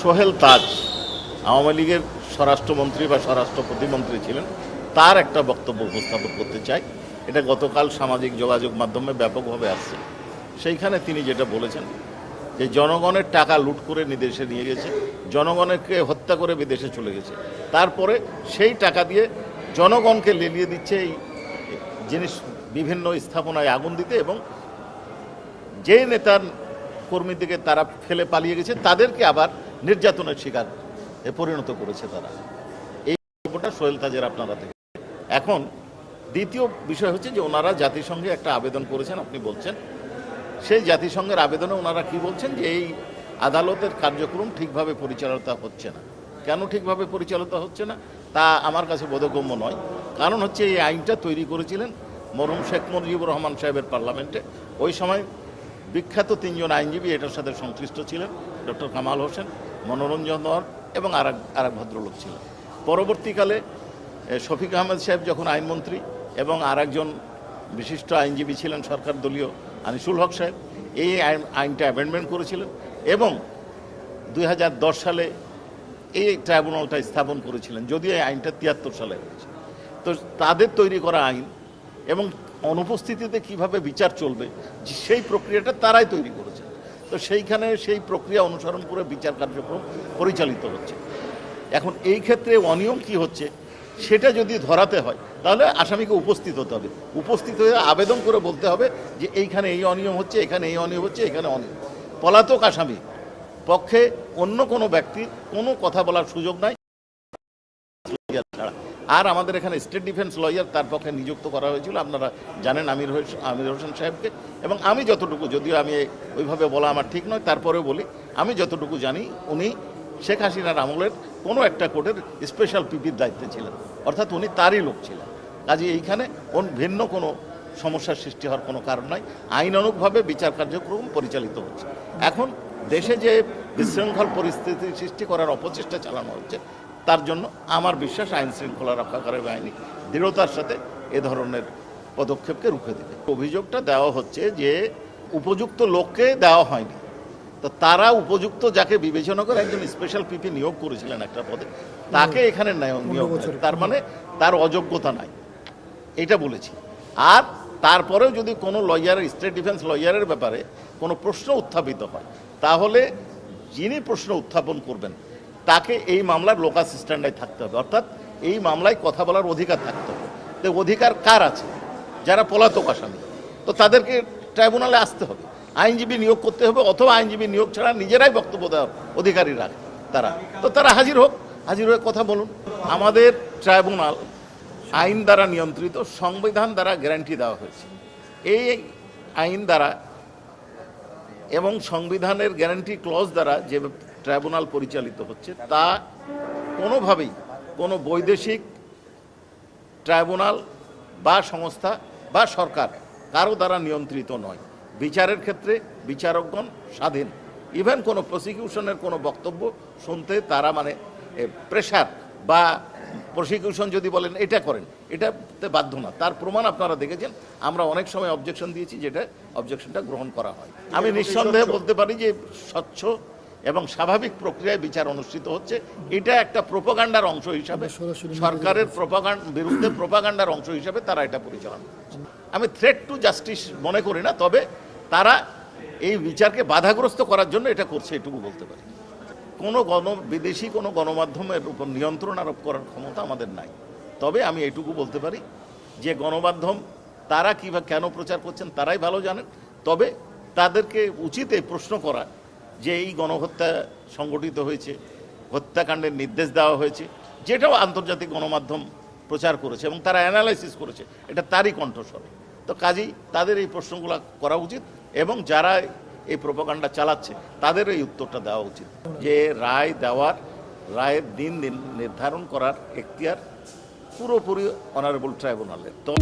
সোহেল তাজ আওয়ামী লীগের স্বরাষ্ট্রমন্ত্রী বা স্বরাষ্ট্র প্রতিমন্ত্রী ছিলেন, তার একটা বক্তব্য উপস্থাপন করতে চাই। এটা গতকাল সামাজিক যোগাযোগ মাধ্যমে ব্যাপকভাবে আসছে। সেইখানে তিনি যেটা বলেছেন, যে জনগণের টাকা লুট করে নিদেশে নিয়ে গেছে, জনগণকে হত্যা করে বিদেশে চলে গেছে। তারপরে সেই টাকা দিয়ে জনগণকে লেলিয়ে দিচ্ছে এই জিনিস বিভিন্ন স্থাপনায় আগুন দিতে এবং যে নেতার কর্মীদেরকে তারা ফেলে পালিয়ে গেছে, তাদেরকে আবার নির্যাতনের শিকার পরিণত করেছে তারা। এই গল্পটা সোহেল তাজের আপনারা থেকে এখন দ্বিতীয় বিষয় হচ্ছে যে ওনারা জাতিসংঘে একটা আবেদন করেছেন, আপনি বলছেন। সেই জাতিসংঘের আবেদনে ওনারা কি বলছেন? যে এই আদালতের কার্যক্রম ঠিকভাবে পরিচালিত হচ্ছে না। কেন ঠিকভাবে পরিচালিত হচ্ছে না? তা আমার কাছে বোধগম্য নয়। কারণ হচ্ছে এই আইনটা তৈরি করেছিলেন মরহুম শেখ মুজিবুর রহমান সাহেবের পার্লামেন্টে। ওই সময় বিখ্যাত তিনজন আইনজীবী এটার সাথে সংশ্লিষ্ট ছিলেন, ডক্টর কামাল হোসেন। মনোরঞ্জন ধর এবং আর এক ভদ্রলোক ছিলেন। পরবর্তীকালে শফিক আহমেদ সাহেব যখন আইনমন্ত্রী এবং আর একজন বিশিষ্ট আইনজীবী ছিলেন সরকার দলীয় আনিসুল হক সাহেব, এই আইন, আইনটা অ্যামেন্ডমেন্ট করেছিলেন এবং দু হাজার দশ সালে এই ট্রাইব্যুনালটা স্থাপন করেছিলেন, যদিও এই আইনটা তিয়াত্তর সালে হয়েছে। তো তাদের তৈরি করা আইন এবং অনুপস্থিতিতে কীভাবে বিচার চলবে সেই প্রক্রিয়াটা তারাই তৈরি করেছে। তো সেইখানে সেই প্রক্রিয়া অনুসরণ করে বিচার কার্যক্রম পরিচালিত হচ্ছে। এখন এই ক্ষেত্রে অনিয়ম কি হচ্ছে, সেটা যদি ধরাতে হয়, তাহলে আসামিকে উপস্থিত হতে হবে। উপস্থিত হয়ে আবেদন করে বলতে হবে যে এইখানে এই অনিয়ম হচ্ছে, এখানে এই অনিয়ম হচ্ছে, এখানে অনিয়ম। পলাতক আসামি পক্ষে অন্য কোনো ব্যক্তি কোনো কথা বলার সুযোগ নাই। ছাড়া আর আমাদের এখানে স্টেট ডিফেন্স লয়ার তার পক্ষে নিযুক্ত করা হয়েছিল। আপনারা জানেন আমির আমির হোসেন সাহেবকে। এবং আমি যতটুকু, যদিও আমি ওইভাবে বলা আমার ঠিক নয়, তারপরেও বলি, আমি যতটুকু জানি উনি শেখ হাসিনার আমলের কোনো একটা কোর্টের স্পেশাল পিপির দায়িত্বে ছিলেন। অর্থাৎ উনি তারই লোক ছিলেন। কাজে এইখানে কোন ভিন্ন কোনো সমস্যার সৃষ্টি হওয়ার কোনো কারণ নাই। আইনানুগভাবে বিচার কার্যক্রম পরিচালিত হচ্ছে। এখন দেশে যে বিশৃঙ্খল পরিস্থিতি সৃষ্টি করার অপচেষ্টা চালানো হচ্ছে তার জন্য আমার বিশ্বাস আইন শৃঙ্খলা রক্ষাকারী বাহিনী দৃঢ়তার সাথে এ ধরনের পদক্ষেপকে রুখে দেবে। অভিযোগটা দেওয়া হচ্ছে যে উপযুক্ত লোককে দেওয়া হয়নি। তো তারা উপযুক্ত যাকে বিবেচনা করে একজন স্পেশাল পিপি নিয়োগ করেছিলেন একটা পদে তাকে এখানে নিয়োগ। তার মানে তার অযোগ্যতা নাই। এটা বলেছি। আর তারপরেও যদি কোনো লয়ারের স্টেট ডিফেন্স লয়ারের ব্যাপারে কোনো প্রশ্ন উত্থাপিত হয় তাহলে যিনি প্রশ্ন উত্থাপন করবেন তাকে এই মামলার লোকাল স্ট্যান্ডায় থাকতে হবে। অর্থাৎ এই মামলায় কথা বলার অধিকার থাকতে হবে। তো অধিকার কার আছে? যারা পলাতক আসামি। তো তাদেরকে ট্রাইব্যুনালে আসতে হবে। আইনজীবী নিয়োগ করতে হবে অথবা আইনজীবী নিয়োগ ছাড়া নিজেরাই বক্তব্য দেওয়ার অধিকারী রাখে তারা। তো তারা হাজির হোক। হাজির হয়ে কথা বলুন। আমাদের ট্রাইব্যুনাল আইন দ্বারা নিয়ন্ত্রিত, সংবিধান দ্বারা গ্যারান্টি দেওয়া হয়েছে। এই আইন দ্বারা এবং সংবিধানের গ্যারান্টি ক্লজ দ্বারা যে ট্রাইব্যুনাল পরিচালিত হচ্ছে তা কোনোভাবেই কোনো বৈদেশিক ট্রাইব্যুনাল বা সংস্থা বা সরকার কারও দ্বারা নিয়ন্ত্রিত নয়। বিচারের ক্ষেত্রে বিচারকগণ স্বাধীন। ইভেন কোনো প্রসিকিউশনের কোনো বক্তব্য শুনতে তারা মানে প্রেশার বা প্রসিকিউশন যদি বলেন এটা করেন এটাতে বাধ্য না। তার প্রমাণ আপনারা দেখেছেন আমরা অনেক সময় অবজেকশন দিয়েছি যেটা অবজেকশনটা গ্রহণ করা হয়। আমি নিঃসন্দেহে বলতে পারি যে স্বচ্ছ এবং স্বাভাবিক প্রক্রিয়ায় বিচার অনুষ্ঠিত হচ্ছে। এটা একটা প্রোপাগান্ডার অংশ হিসাবে সরকারের প্রোপাগান্ড বিরুদ্ধে প্রোপাগান্ডার অংশ হিসাবে তারা এটা পরিচালনা করছে। আমি থ্রেট টু জাস্টিস মনে করি না তবে তারা এই বিচারকে বাধাগ্রস্ত করার জন্য এটা করছে এটুকু বলতে পারি। কোনো গণ বিদেশি কোনো গণমাধ্যমের উপর নিয়ন্ত্রণ আরোপ করার ক্ষমতা আমাদের নাই। তবে আমি এটুকু বলতে পারি যে গণমাধ্যম তারা কী বা কেন প্রচার করছেন তারাই ভালো জানেন। তবে তাদেরকে উচিত এই প্রশ্ন করা যে এই গণহত্যা সংগঠিত হয়েছে, হত্যাকাণ্ডের নির্দেশ দেওয়া হয়েছে, যেটাও আন্তর্জাতিক গণমাধ্যম প্রচার করেছে এবং তারা অ্যানালাইসিস করেছে, এটা তারই কণ্ঠস্বর। তো কাজেই তাদের এই প্রশ্নগুলো করা উচিত এবং যারা এই প্রোপাগান্ডা চালাচ্ছে, তাদের এই উত্তরটা দেওয়া উচিত যে রায় দেওয়ার, রায়ের দিন নির্ধারণ করার এখতিয়ার পুরোপুরি অনারেবল ট্রাইব্যুনালের তো